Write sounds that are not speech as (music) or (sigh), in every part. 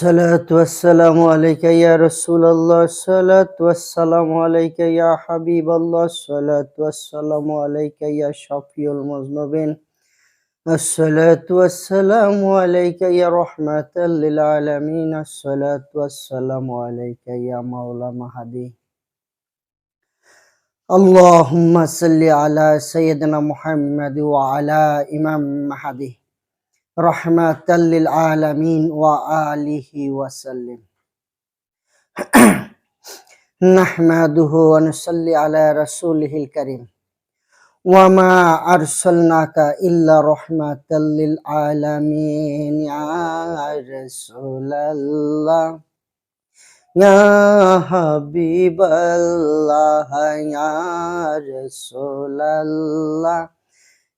الصلاة والسلام عليك يا رسول الله. الصلاة والسلام عليك يا حبيب الله. الصلاة والسلام عليك يا شفيع المذنبين. الصلاة والسلام عليك يا رحمة للعالمين. الصلاة والسلام عليك يا مولى مهدي اللهم صل على سيدنا محمد وعلى إمام مهدي رحمة للعالمين وآله وسلم. (clears throat) نحمده ونصلي على رسوله الكريم. وما أرسلناك إلا رحمة للعالمين يا رسول الله. يا حبيب الله يا رسول الله.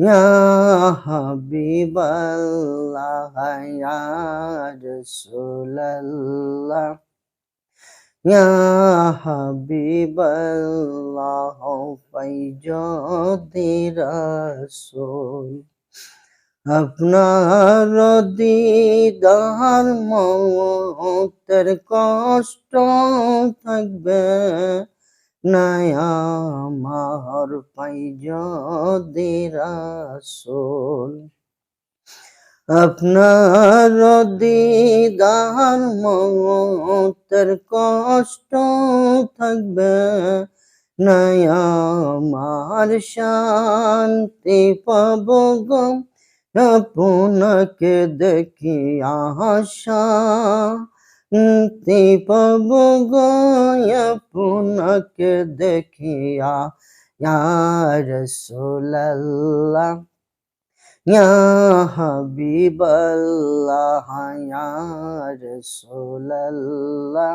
Ya Habiballah Ya Rasulallah Ya Habiballah Faijati Rasul আপনার দিদার মতের কষ্ট থাকবে নাই আমার পাই রাসূল। আপনার দিদার মতের কষ্ট থাকবে নাই আমার শান্তি পাব গো। আপনাকে দেখি আশা শান্তি পাব আপনাকে দেখিয়া ইয়া রাসূলুল্লাহ ইয়া হাবিবাল্লাহ ইয়া রাসূলুল্লাহ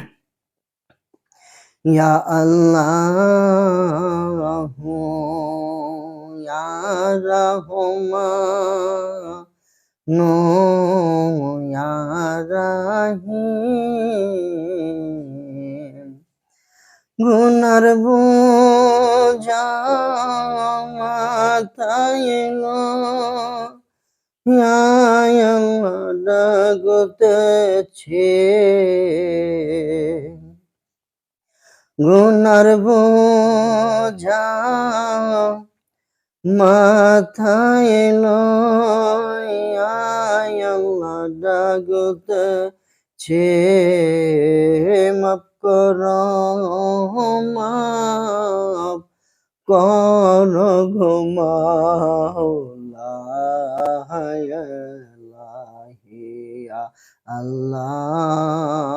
ইয়া আল্লাহ ইয়া রহমান ইয়া রাহিম গুনার বোঝা মাথায় এলো ডাকতেছে গুনার বোঝা মাথায় লয়া ডাকতেছে মাপ কর মাপ কর আল্লাহ।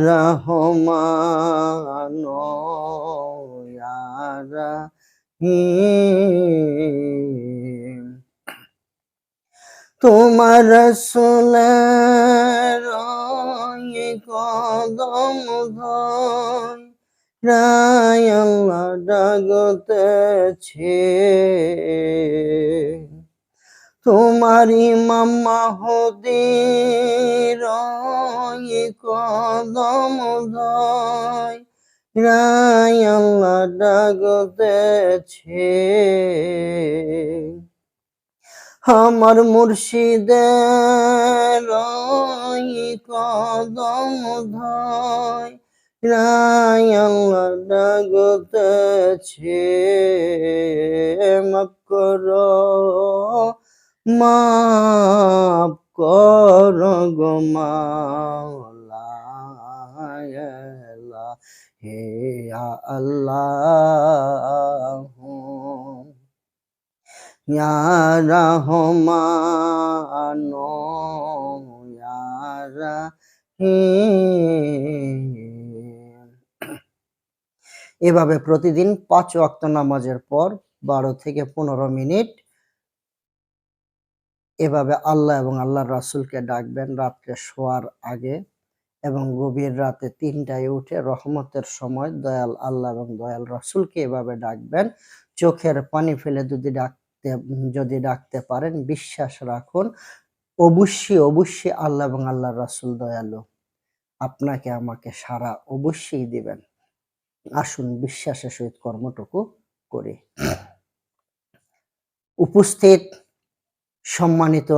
রহমান রহিম তোমার রসুলের কদম রায় ডাকতেছে তোমারি মাম্মা হদির কদম ধয়। রায় আল্লাহ ডাকতেছে। আমার মুর্শিদের কদম ধয়। রায় আল্লাহ ডাকতেছে। মাফ মাপ কর গো মাওলা হে আল্লাহ। রহমান, ইয়া রাহিম। এভাবে প্রতিদিন পাঁচ ওয়াক্ত নামাজের পর বারো থেকে পনেরো মিনিট এভাবে আল্লাহ এবং আল্লাহর রাসূলকে ডাকবেন রাত্রে শোয়ার আগে এবং গভীর রাতে তিনটায় উঠে রহমতের সময় দয়াল আল্লাহ এবং দয়াল রাসূলকে এভাবে ডাকবেন। চোখের পানি ফেলে যদি ডাকতে যদি ডাকতে পারেন, বিশ্বাস রাখুন, অবশ্যই অবশ্যই আল্লাহ এবং আল্লাহর রাসূল দয়ালু। আপনাকে আমাকে সারা অবশ্যই দিবেন। আসুন বিশ্বাসের সহিত কর্মটুকু করি। উপস্থিত সম্মানিত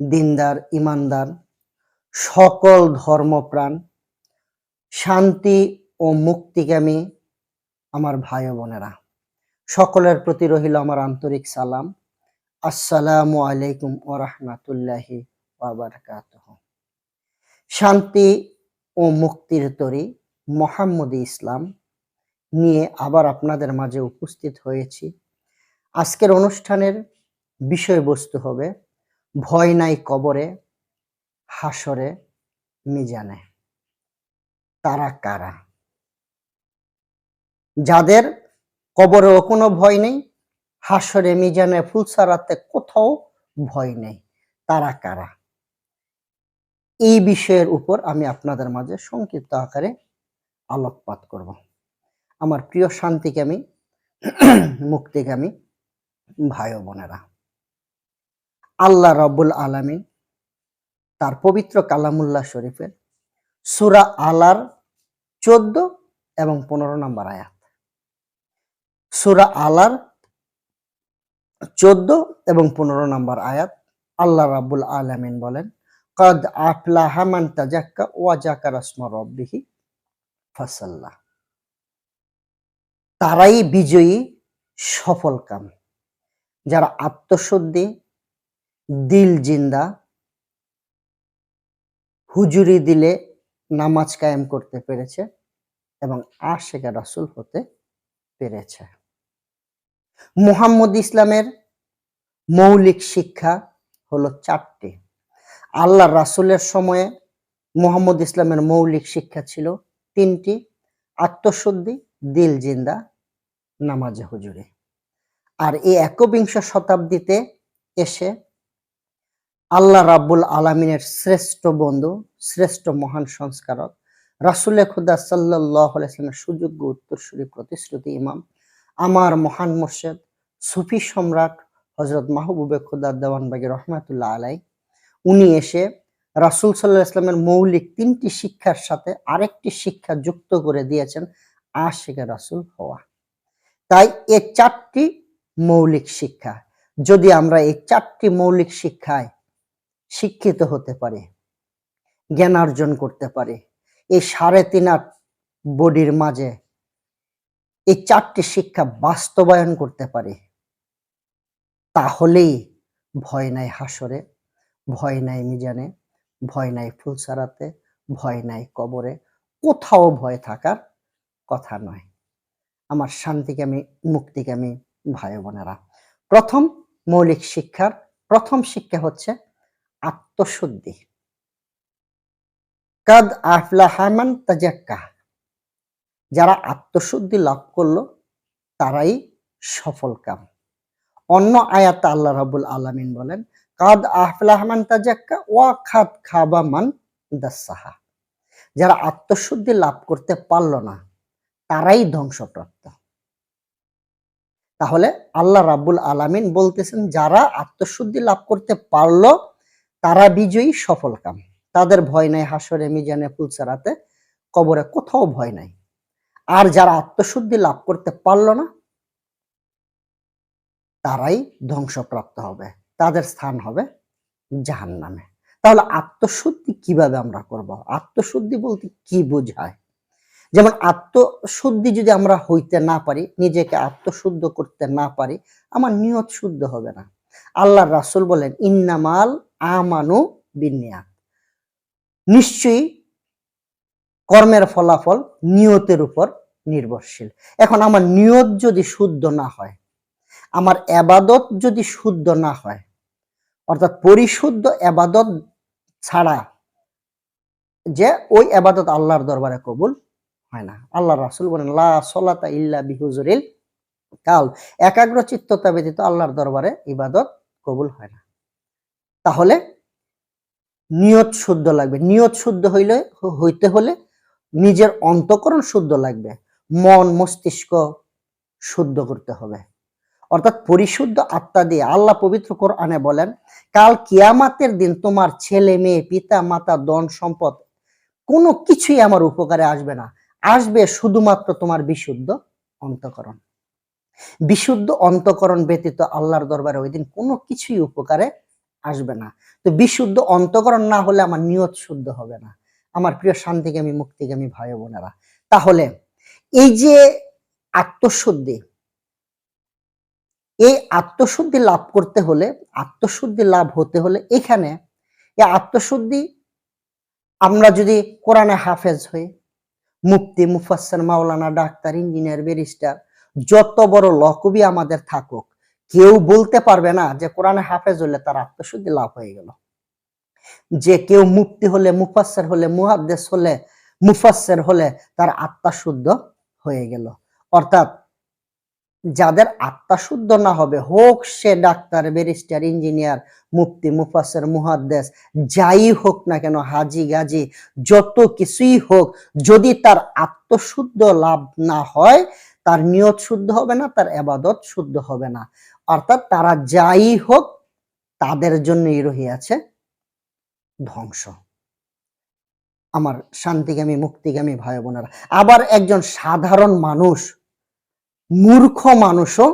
দিনদার, ইমানদার, সকল ধর্মপ্রাণ, শান্তি ও মুক্তিকামী আমার ভাই বোনেরা। সকলের প্রতি রহিল আমার আন্তরিক সালাম। আসসালামু আলাইকুম ও রহমাতুল্লাহি শান্তি ও মুক্তির তরী মোহাম্মদ ইসলাম নিয়ে আবার আপনাদের মাঝে উপস্থিত হয়েছি। আজকের অনুষ্ঠানের বিষয়বস্তু হবে। ভয় নাই কবরে, হাসরে, মিজানে। তারা কারা? যাদের কবরেও কোনো ভয় নেই, হাসরে, মিজানে, ফুলসারাতে কোথাও ভয় নেই। তারা কারা? এই বিষয়ের উপর আমি আপনাদের মাঝে সংক্ষিপ্ত আকারে আলোকপাত করব। আমার প্রিয় শান্তিকামী, মুক্তিকামী ভাই বোনেরা। আল্লাহ রব্বুল আলামিন তার পবিত্র কালামুল্লাহ শরীফের সুরা আলার চোদ্দ এবং পনেরো নম্বর আয়াত। সুরা আলার চোদ্দ এবং পনেরো নম্বর আয়াত আল্লাহ রাব্বুল আলামিন বলেন, কদ তাজাক্কা ওয়া জাকারা ইসমা রাব্বিহি ফাসাল্লাহ। তারাই বিজয়ী সফল কাম যারা আত্মশুদ্ধি দিল জিন্দা। হুজুরি দিলে নামাজ কায়েম করতে পেরেছে এবং আশেখা রাসুল হতে পেরেছে। মুহাম্মদ ইসলামের মৌলিক শিক্ষা হলো চারটি। আল্লাহ রাসুলের সময়ে মোহাম্মদ ইসলামের মৌলিক শিক্ষা ছিল তিনটি, আত্মশুদ্ধি, দিল জিন্দা, নামাজে হুজুরে। আর এই একবিংশ শতাব্দীতে এসে আল্লাহ রাব্বুল আলমিনের শ্রেষ্ঠ বন্ধু, শ্রেষ্ঠ মহান সংস্কারক, রাসুলে খুদা সাল্লামের সুযোগ্য উত্তরসূরি প্রতিশ্রুতি ইমাম, আমার মহান মোর্শেদ, সুফি সম্রাট হজরত মাহবুবে খুদা দেওয়ানবাগি রহমাতুল্লাহ আলাই, উনি এসে রাসুল সাল্লাহ ইসলামের মৌলিক তিনটি শিক্ষার সাথে আরেকটি শিক্ষা যুক্ত করে দিয়েছেন আশিকা রাসুল হওয়া। তাই এ চারটি মৌলিক শিক্ষা, যদি আমরা এই চারটি মৌলিক শিক্ষায় শিক্ষিত হতে পারি, জ্ঞান অর্জন করতে পারি। এই সাড়ে তিন আট বডির মাঝে এই চারটি শিক্ষা বাস্তবায়ন করতে পারি, তাহলেই ভয় নাই হাসরে, ভয় নাই মিজানে, ভয় নাই ফুলসারাতে, ভয় নাই কবরে, কোথাও ভয় থাকার কথা নয়। আমার শান্তিকামী, মুক্তিকামী ভাই বোনেরা প্রথম মৌলিক শিক্ষার প্রথম শিক্ষা হচ্ছে আত্মশুদ্ধি। কাদ আফলাহামান তাজাক্কা। যারা আত্মশুদ্ধি লাভ করল, তারাই সফল কাম। অন্য আয়াত আল্লাহ রাবুল আলামিন বলেন, কাদ আফলাহমান তাজাক্কা ওয়া খাদ খাবা মান দাসাহা। যারা আত্মশুদ্ধি লাভ করতে পারল না, তারাই ধ্বংসপ্রাপ্ত। তাহলে আল্লাহ রাব্বুল আলামিন বলতেছেন, যারা আত্মশুদ্ধি লাভ করতে পারল তারা বিজয়ী, সফল কাম। তাদের ভয় নাই হাসরে মিজানে ফুলসারাতে, কবরে কোথাও ভয় নাই। আর যারা আত্মশুদ্ধি লাভ করতে পারল না, তারাই ধ্বংসপ্রাপ্ত হবে। তাদের স্থান হবে জাহান নামে তাহলে আত্মশুদ্ধি কীভাবে আমরা করব? আত্মশুদ্ধি বলতে কি বোঝায়? যেমন আত্মশুদ্ধি যদি আমরা হইতে না পারি, নিজেকে আত্মশুদ্ধ করতে না পারি, আমার নিয়ত শুদ্ধ হবে না। আল্লাহর রাসূল বলেন, ইন্নামাল আমানু বিনিয়াত। নিশ্চয়ই কর্মের ফলাফল নিয়তের উপর নির্ভরশীল। এখন আমার নিয়ত যদি শুদ্ধ না হয়, আমার এবাদত যদি শুদ্ধ না হয়, অর্থাৎ পরিশুদ্ধ এবাদত ছাড়া যে ওই এবাদত আল্লাহর দরবারে কবুল হয় না। আল্লাহ রাসুল বলেন, লা সলাতা ইল্লা বিহুজুরিল কাল একাগ্র চিত্ততা ব্যতীত আল্লাহর দরবারে ইবাদত কবুল হয় না। তাহলে নিয়ত শুদ্ধ লাগবে। নিয়ত শুদ্ধ হইলে, হইতে হলে নিজের অন্তকরণ শুদ্ধ লাগবে। মন, মস্তিষ্ক শুদ্ধ করতে হবে। অর্থাৎ পরিশুদ্ধ আত্মা দিয়ে আল্লাহ পবিত্র কোরআনে বলেন, কাল কিয়ামাতের দিন তোমার ছেলে, মেয়ে, পিতা, মাতা দন সম্পদ কোনো কিছুই আমার উপকারে আসবে না। আসবে শুধুমাত্র তোমার বিশুদ্ধ অন্তকরণ। বিশুদ্ধ অন্তকরণ ব্যতীত আল্লাহর দরবারে ওই দিন কোনো কিছুই উপকারে আসবে না। তো বিশুদ্ধ অন্তকরণ না হলে আমার নিয়ত শুদ্ধ হবে না। আমার প্রিয় শান্তিগামী মুক্তিগামী ভাই বোনেরা, তাহলে এই যে আত্মশুদ্ধি, এই আত্মশুদ্ধি লাভ করতে হলে, আত্মশুদ্ধি লাভ হতে হলে এখানে এই আত্মশুদ্ধি আমরা যদি কোরআনে হাফেজ হই, মুফতি, মুফাসসার, মাওলানা, ডাক্তার, ইঞ্জিনিয়ার, ব্যারিস্টার যত বড় লকবি আমাদের থাকুক, কেউ বলতে পারবে না যে কোরআনে হাফেজ হলে তার আত্মশুদ্ধি লাভ হয়ে গেল। যে কেউ মুক্তি হলে মুফাসের হলে, মুহাদ্দেস হলে মুফাসের হলে তার আত্মা শুদ্ধ হয়ে গেল। অর্থাৎ যাদের আত্মা শুদ্ধ না হবে, হোক সে ডাক্তার, ব্যারিস্টার, ইঞ্জিনিয়ার, মুফতি মুফাসের মুহাদ্দেস, যাই হোক না কেন, হাজি, গাজি, যত কিছুই হোক, যদি তার আত্মশুদ্ধ লাভ না হয় তার নিয়ত শুদ্ধ হবে না, তার এবাদত শুদ্ধ হবে না। অর্থাৎ তারা যাই হোক, তাদের জন্যই রহিয়াছে ধ্বংস। আমার শান্তিগামী, মুক্তিগামী ভাই বোনেরা, আবার একজন সাধারণ মানুষ, মূর্খ মানুষও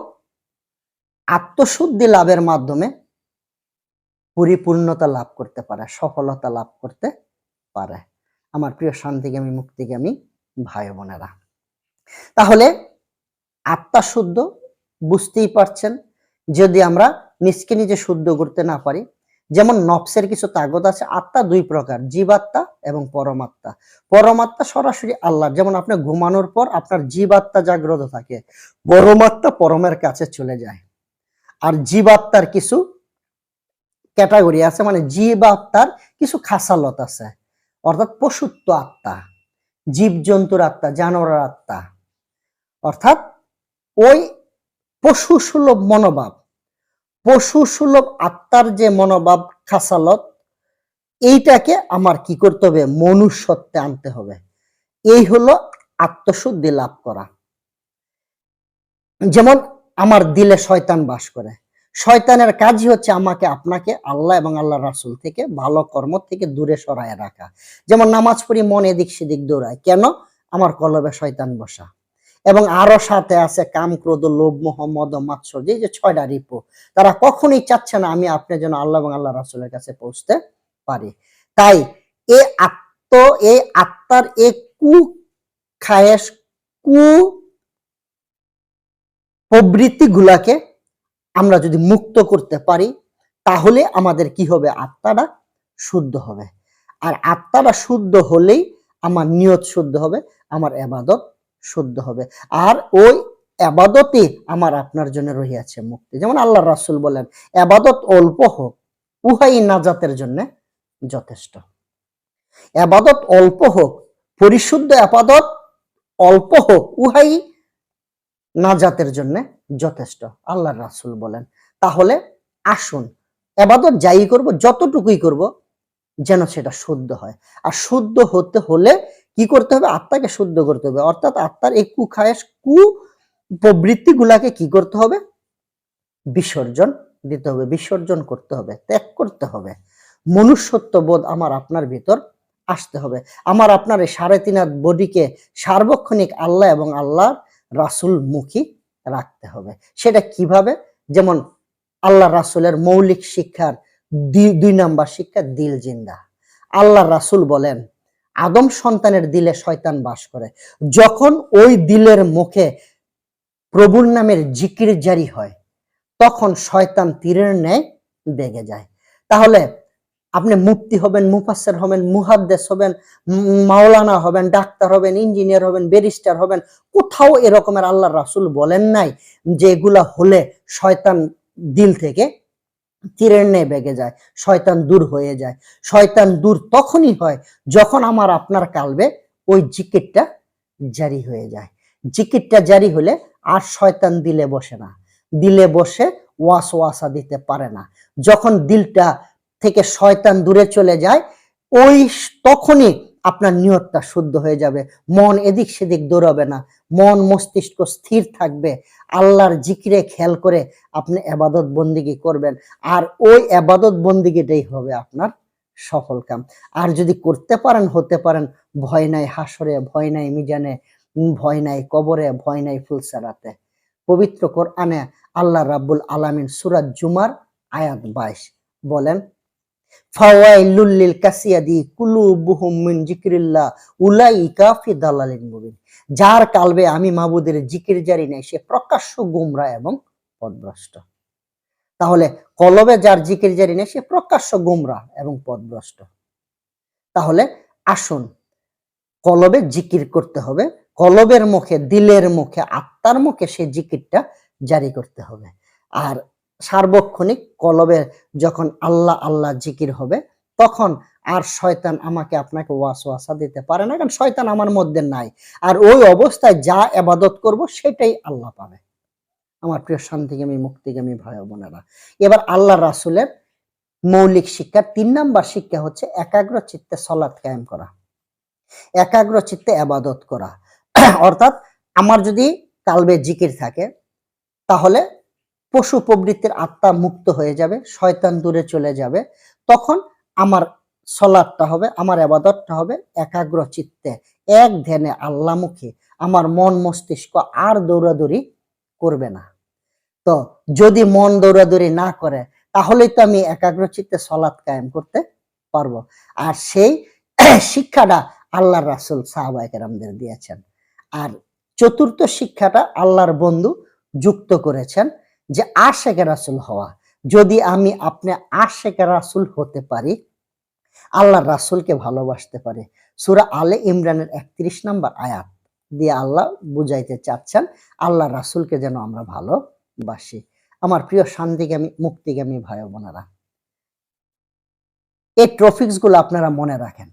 আত্মশুদ্ধি লাভের মাধ্যমে পরিপূর্ণতা লাভ করতে পারে, সফলতা লাভ করতে পারে। আমার প্রিয় শান্তিগামী, মুক্তিগামী ভাই বোনেরা, তাহলে আত্মা শুদ্ধ, বুঝতেই পারছেন, যদি আমরা নিজকে নিজে শুদ্ধ করতে না পারি, যেমন নফসের কিছু তাগত আছে, আত্মা দুই প্রকার, জীবাত্মা এবং পরমাত্মা। পরমাত্মা সরাসরি আল্লাহ, যেমন আপনি ঘুমানোর পর আপনার জীবাত্মা জাগ্রত থাকে, পরমাত্মা পরমের কাছে চলে যায়। আর জীবাত্মার কিছু ক্যাটাগরি আছে মানে জীবাত্মার কিছু খাসালত আছে, অর্থাৎ পশুত্ব আত্মা, জীবজন্তুর আত্মা জানোয়ার আত্মা, অর্থাৎ ওই পশু সুলভ মনোভাব, পশু সুলভ আত্মার যে মনোভাব খাসালত, এইটাকে আমার কি করতে হবে? মনুষ্যত্বে আনতে হবে। এই হলো আত্মশুদ্ধি লাভ করা। যেমন আমার দিলে শয়তান বাস করে। শয়তানের কাজই হচ্ছে আমাকে, আপনাকে আল্লাহ এবং আল্লাহ রাসুল থেকে ভালো কর্ম থেকে দূরে সরায় রাখা। যেমন নামাজ পড়ি মন এদিক সেদিক দৌড়ায়। কেন? আমার কলবে শয়তান বসা। এবং আরও সাথে আছে কাম ক্রোধ লোভ, মোহাম্মদ মাৎসর্য। এই যে ছয়টা রিপো, তারা কখনই চাচ্ছে না আমি আপনার জন্য আল্লাহ এবং আল্লাহ রাসুলের কাছে পৌঁছতে পারি। তাই এ আত্ম এই আত্মার এ কু খায়েশ, কু প্রবৃত্তি গুলাকে আমরা যদি মুক্ত করতে পারি, তাহলে আমাদের কি হবে? আত্মাটা শুদ্ধ হবে। আর আত্মাটা শুদ্ধ হলেই আমার নিয়ত শুদ্ধ হবে, আমার এবাদত শুদ্ধ হবে। আর ওই আবাদতে আমার আপনার জন্য রহিয়াছে মুক্তি। যেমন আল্লাহ রাসুল বলেন, আবাদত অল্প হোক, উহাই নাজাতের জন্য যথেষ্ট। আবাদত অল্প হোক, পরিশুদ্ধ আপাদত অল্প হোক, উহাই নাজাতের জন্য যথেষ্ট, আল্লাহ রাসুল বলেন। তাহলে আসুন, আবাদত যাই করব, যতটুকুই করব, যেন সেটা শুদ্ধ হয়। আর শুদ্ধ হতে হলে কি করতে হবে? আত্মাকে শুদ্ধ করতে হবে। অর্থাৎ আত্মার এই কুখায়েশ কু প্রবৃত্তি গুলাকে কি করতে হবে? বিসর্জন দিতে হবে, বিসর্জন করতে হবে, ত্যাগ করতে হবে। মনুষ্যত্ব বোধ আমার আপনার ভিতর আসতে হবে। আমার আপনার এই সাড়ে তিন হাত বডিকে সার্বক্ষণিক আল্লাহ এবং আল্লাহর রাসুল মুখী রাখতে হবে। সেটা কীভাবে? যেমন আল্লাহ রাসুলের মৌলিক শিক্ষার দুই নাম্বার শিক্ষা, দিল জিন্দা। আল্লাহ রাসুল বলেন আদম সন্তানের দিলে শয়তান বাস করে। যখন ওই দিলের মুখে প্রভুর নামের জিকির জারি হয়, তখন শয়তান তীরের ন্যায় বেগে যায়। তাহলে আপনি মুক্তি হবেন, মুফাসসির হবেন, মুহাদ্দেস হবেন, মাওলানা হবেন, ডাক্তার হবেন, ইঞ্জিনিয়ার হবেন, ব্যারিস্টার হবেন, কোথাও এরকমের আল্লাহ রাসুল বলেন নাই যে এগুলা হলে শয়তান দিল থেকে ন্যায় বেগে যায়, শয়তান দূর হয়ে যায়। শয়তান দূর তখনই হয় যখন আমার আপনার কালবে ওই জিকিরটা জারি হয়ে যায়। জিকিরটা জারি হলে আর শয়তান দিলে বসে না। দিলে বসে ওয়াস ওয়াসা দিতে পারে না। যখন দিলটা থেকে শয়তান দূরে চলে যায়, ওই তখনই আপনার নিয়তটা শুদ্ধ হয়ে যাবে। মন এদিক সেদিক দৌড়াবে না। মন মস্তিষ্ক স্থির থাকবে। আল্লাহর জিকিরে খেয়াল করে আপনি আবাদত বন্দিগি করবেন। আর ওই আবাদত বন্দিগিটাই হবে আপনার সফল কাম। আর যদি করতে পারেন, হতে পারেন, ভয় নাই হাসরে, ভয় নাই মিজানে ভয় নাই কবরে, ভয় নাই ফুলসারাতে। পবিত্র কোরআনে আল্লাহ রাব্বুল আলামিন সূরা জুমার আয়াত 22 বলেন ফাওয়াইলুল লিল কাসিয়াদি কুলুবুহুম মিন উলাইকা ফি দালালিন মুবিন। যার কালবে আমি মাবুদের জিকির জারি নাই, সে প্রকাশ্য গুমরা এবং পথভ্রষ্ট তাহলে কলবে যার জিকির জারি নেই, সে প্রকাশ্য গুমরা এবং পদভ্রষ্ট। তাহলে আসুন, কলবে জিকির করতে হবে, কলবের মুখে, দিলের মুখে, আত্মার মুখে সে জিকিরটা জারি করতে হবে। আর সার্বক্ষণিক কলবে যখন আল্লাহ আল্লাহ জিকির হবে, তখন আর শয়তান আমাকে আপনাকে ওয়াসওয়াসা দিতে পারে না, কারণ শয়তান আমার মধ্যে নাই। আর ওই অবস্থায় যা এবাদত করব, সেটাই আল্লাহ পাবে। আমার প্রিয় শান্তিগামী, মুক্তিগামী ভাই বোনেরা, এবার আল্লাহ রাসুলের মৌলিক শিক্ষা, তিন নাম্বার শিক্ষা হচ্ছে একাগ্র চিত্তে সলাৎ কায়েম করা, একাগ্র চিত্তে আবাদত করা। অর্থাৎ আমার যদি কালবে জিকির থাকে, তাহলে পশু প্রবৃত্তির আত্মা মুক্ত হয়ে যাবে, শয়তান দূরে চলে যাবে। তখন আমার সলাদটা হবে, আমার আবাদতটা হবে একাগ্র চিত্তে, এক ধ্যানে আল্লাহমুখী আমার মন মস্তিষ্ক আর দৌড়াদৌড়ি করবে না। তো যদি মন দৌড়াদৌড়ি না করে, তাহলেই তো আমি একাগ্র চিত্তে সলাৎ কায়েম করতে পারব। আর সেই (clears throat) শিক্ষাটা আল্লাহর রাসুল সাহাবাহামদের দিয়েছেন। আর চতুর্থ শিক্ষাটা আল্লাহর বন্ধু যুক্ত করেছেন। যে আশেকে রাসুল হওয়া। যদি আমি আপনি আশেকে রাসুল হতে পারি, আল্লাহর রাসুলকে ভালোবাসতে পারি। সুরা আলে ইমরানের একত্রিশ নম্বর আয়াত দিয়ে আল্লাহ বুঝাইতে চাচ্ছেন আল্লাহ রাসুলকে যেন আমরা ভালোবাসি। আমার প্রিয় শান্তিগামী মুক্তিগামী ভাই বোনেরা, এই ট্রফিক্সগুলো আপনারা মনে রাখেন।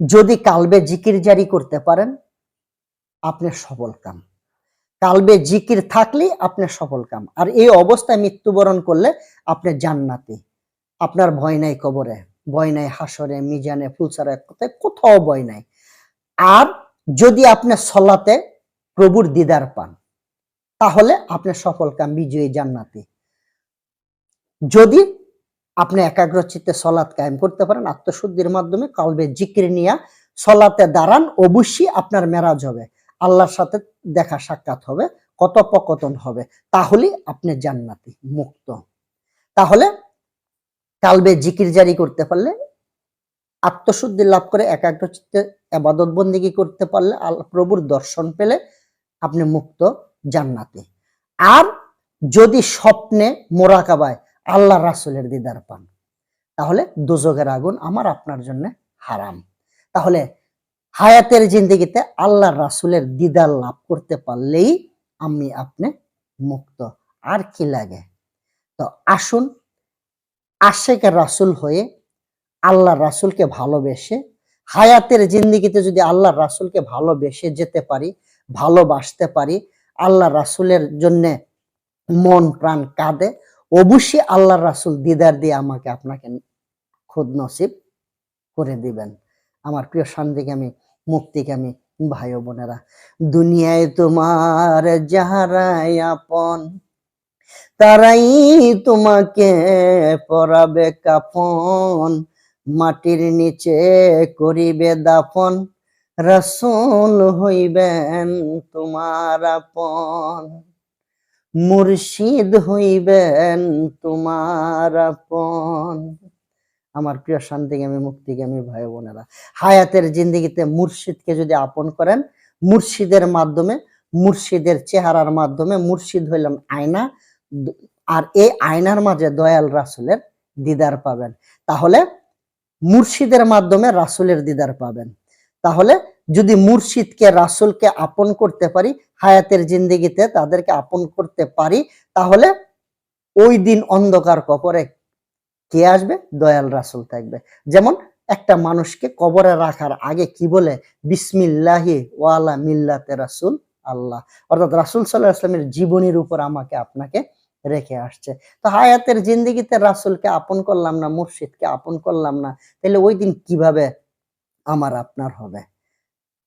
যদি কালবে জিকির জারি করতে পারেন, আপনি সফল কাম। কালবে জিকির থাকলে আপনার সফল কাম। আর এই অবস্থায় মৃত্যুবরণ করলে আপনি জান্নাতি। আপনার ভয় নাই কবরে, ভয় নাই হাসরে, মিজানে ফুলসারে কোথায় কোথাও ভয় নাই। আর যদি আপনি সলাতে প্রভুর দিদার পান, তাহলে আপনি সফল কাম, বিজয়ী, জান্নাতি। যদি আপনি একাগ্র চিত্তে সলাৎ কায়েম করতে পারেন, আত্মশুদ্ধির মাধ্যমে কালবে জিকির নিয়া সলাতে দাঁড়ান, অবশ্যই আপনার মেরাজ হবে। আল্লাহর সাথে দেখা সাক্ষাৎ হবে, কথোপকথন হবে। তাহলে আপনি জান্নাতি, মুক্ত। তাহলে কালবে জিকির জারি করতে পারলে, আত্মশুদ্ধি লাভ করে একাগ্র চিত্তে আবাদত বন্দিগি করতে পারলে প্রভুর দর্শন পেলে আপনি মুক্ত, জান্নাতি। আর যদি স্বপ্নে মোরাকাবায় আল্লাহ রাসুলের দিদার পান, তাহলে দুজগের আগুন আমার, আপনার জন্য হারাম। তাহলে হায়াতের জিন্দগিতে আল্লাহ রাসুলের দিদার লাভ করতে পারলেই আমি আপনি মুক্ত। আর কি লাগে? তো আসুন আশেকের রাসুল হয়ে আল্লাহ রাসুলকে ভালোবেসে, হায়াতের জিন্দিগিতে যদি আল্লাহ রাসুলকে ভালোবেসে যেতে পারি, ভালোবাসতে পারি, আল্লাহ রাসুলের জন্যে মন প্রাণ কাঁদে, অবশ্যই আল্লাহ রাসুল দিদার দিয়ে আমাকে আপনাকে খুদ নসিব করে দিবেন। আমার প্রিয় শান্তিকামী মুক্তিকামী ভাই বোনেরা। দুনিয়ায় তোমার যাহারাই আপন, তারাই তোমাকে পরাবে কাফন। মাটির নিচে করিবে দাফন, রসুল হইবেন তোমার আপন। মুর্শিদ হইবেন তোমার আপন। আমার প্রিয় শান্তিগামী, মুক্তিগামী ভাই বোনেরা। হায়াতের জিন্দিগিতে মুর্শিদকে যদি আপন করেন, মুর্শিদের মাধ্যমে, মুর্শিদের চেহারার মাধ্যমে মুর্শিদ হইলেন আয়না আর এই আয়নার মাঝে দয়াল রাসুলের দিদার পাবেন। তাহলে মুর্শিদের মাধ্যমে রাসুলের দিদার পাবেন। তাহলে যদি মুর্শিদকে, রাসুলকে আপন করতে পারি, হায়াতের জিন্দিগিতে তাদেরকে আপন করতে পারি, তাহলে ওই দিন অন্ধকার কবরে কে আসবে? দয়াল রাসুল থাকবে। যেমন একটা মানুষকে কবরে রাখার আগে কি বলে? বিসমিল্লাহি ওয়ালা মিল্লাতে রাসুল আল্লাহ। অর্থাৎ রাসুল সাল্লাহ আসলামের জীবনীর উপর আমাকে আপনাকে রেখে আসছে। তো হায়াতের জিন্দিগিতে রাসুলকে আপন করলাম না, মুর্শিদকে আপন করলাম না, তাহলে ওই দিন কীভাবে আমার আপনার হবে?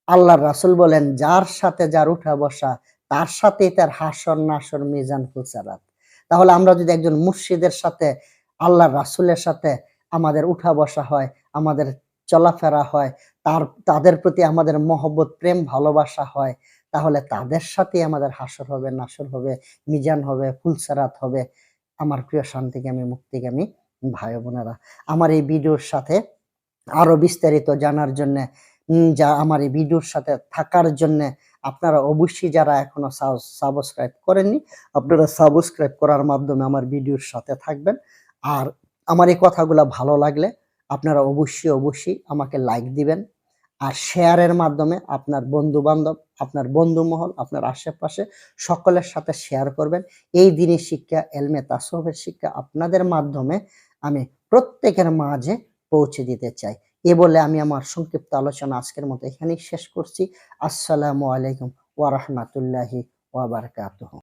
আল্লাহর রাসুল বলেন, যার সাথে যার উঠা বসা, তার সাথেই তার হাসর নাসর মিজান ফুসারাত তাহলে আমরা যদি একজন মুর্শিদের সাথে আল্লাহর রাসুলের সাথে আমাদের উঠা বসা হয়, আমাদের চলাফেরা হয়, তার, তাদের প্রতি আমাদের মহব্বত, প্রেম, ভালোবাসা হয়, তাহলে তাদের সাথে আমাদের হাসর হবে, নাসর হবে, মিজান হবে, ফুলসারাত হবে। আমার প্রিয় শান্তিকামী মুক্তিকামী ভাই বোনেরা, আমার এই ভিডিওর সাথে আরও বিস্তারিত জানার জন্য যা আমার এই ভিডিওর সাথে থাকার জন্য আপনারা অবশ্যই যারা এখনও সাবস্ক্রাইব করেননি, আপনারা সাবস্ক্রাইব করার মাধ্যমে আমার ভিডিওর সাথে থাকবেন। আর আমার এই কথাগুলো ভালো লাগলে আপনারা অবশ্যই অবশ্যই আমাকে লাইক দিবেন। আর শেয়ারের মাধ্যমে আপনার বন্ধু বান্ধব আপনার বন্ধু মহল আপনার আশেপাশে সকলের সাথে শেয়ার করবেন। এই দিনের শিক্ষা, এলমে তাসবের শিক্ষা আপনাদের মাধ্যমে আমি প্রত্যেকের মাঝে পৌঁছে দিতে চাই। এ বলে আমি আমার সংক্ষিপ্ত আলোচনা আজকের মতো এখানেই শেষ করছি। আসসালামু আলাইকুম ওয়া রাহমাতুল্লাহি ওয়া বারাকাতুহু।